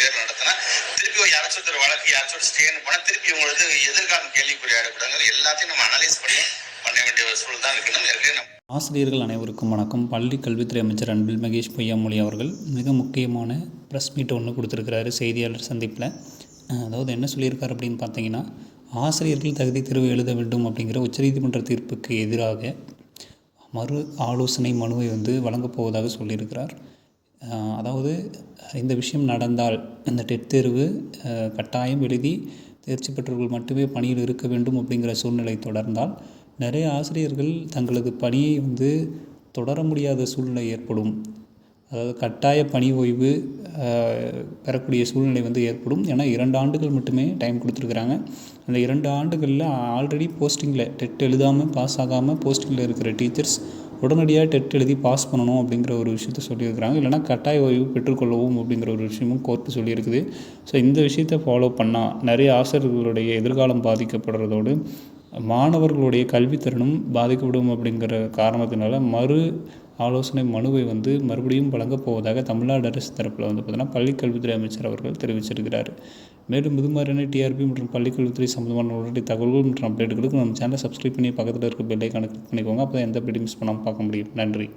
பேர் நடத்தினா திருப்பி யாராச்சும் வழக்கு யாராச்சும் ஸ்டேன்னு போனால் திருப்பி உங்களுக்கு எதிர்காலம் கேள்விக்குறி எல்லாத்தையும் நம்ம அனலைஸ் பண்ணி பண்ண வேண்டிய ஒரு சூழல் தான் இருக்குன்னு ஏற்கனவே நம்ம ஆசிரியர்கள் அனைவருக்கும் வணக்கம். பள்ளி கல்வித்துறை அமைச்சர் அன்பில் மகேஷ் பொய்யாமொழி அவர்கள் மிக முக்கியமான ப்ரெஸ் மீட் ஒன்று கொடுத்துருக்கிறாரு செய்தியாளர் சந்திப்பில். அதாவது என்ன சொல்லியிருக்கார் அப்படின்னு பார்த்தீங்கன்னா ஆசிரியர்கள் தகுதி தேர்வு எழுத வேண்டும் அப்படிங்கிற உச்சநீதிமன்ற தீர்ப்புக்கு எதிராக மறு ஆலோசனை மனுவை வந்து வழங்கப் போவதாக சொல்லியிருக்கிறார். அதாவது இந்த விஷயம் நடந்தால் இந்த டெட் தேர்வு கட்டாயம் எழுதி தேர்ச்சி பெற்றவர்கள் மட்டுமே பணியில் இருக்க வேண்டும் அப்படிங்கிற சூழ்நிலை தொடர்ந்தால் நிறைய ஆசிரியர்கள் தங்களது பணியை வந்து தொடர முடியாத சூழ்நிலை ஏற்படும். அதாவது கட்டாய பணி ஓய்வு பெறக்கூடிய சூழ்நிலை வந்து ஏற்படும். ஏன்னா இரண்டு ஆண்டுகள் மட்டுமே டைம் கொடுத்துருக்குறாங்க. அந்த இரண்டு ஆண்டுகளில் ஆல்ரெடி போஸ்டிங்கில் டெட் எழுதாமல் பாஸ் ஆகாமல் போஸ்டிங்கில் இருக்கிற டீச்சர்ஸ் உடனடியாக டெட் எழுதி பாஸ் பண்ணணும் அப்படிங்கிற ஒரு விஷயத்த சொல்லியிருக்கிறாங்க. இல்லைனா கட்டாய ஓய்வு பெற்றுக்கொள்ளவும் அப்படிங்கிற ஒரு விஷயமும் கோர்ட்டு சொல்லியிருக்குது. ஸோ இந்த விஷயத்தை ஃபாலோ பண்ணால் நிறைய ஆசிரியர்களுடைய எதிர்காலம் பாதிக்கப்படுறதோடு மாணவர்களுடைய கல்வித்திறனும் பாதிக்கப்படும் அப்படிங்கிற காரணத்தினால மறு ஆலோசனை மனுவை வந்து மறுபடியும் வழங்கப் போவதாக தமிழ்நாடு அரசு தரப்பில் வந்து பார்த்தீங்கன்னா பள்ளிக் கல்வித்துறை அமைச்சர் அவர்கள் தெரிவிச்சிருக்கிறார். மேலும் இது மாதிரியான டிஆர்பி மற்றும் பள்ளிக் கல்வித்துறை சம்பந்தமான உடனடி தகவல்கள் மற்றும் அப்டேட்டுகளுக்கு நம்ம சேனலை சப்ஸ்கிரைப் பண்ணி பக்கத்தில் இருக்க பெல் கணக்கு கிளிக் பண்ணிக்கோங்க. அப்போ தான் எந்த அப்டேட்டும் மிஸ் பண்ணாமல் பார்க்க முடியும். நன்றி.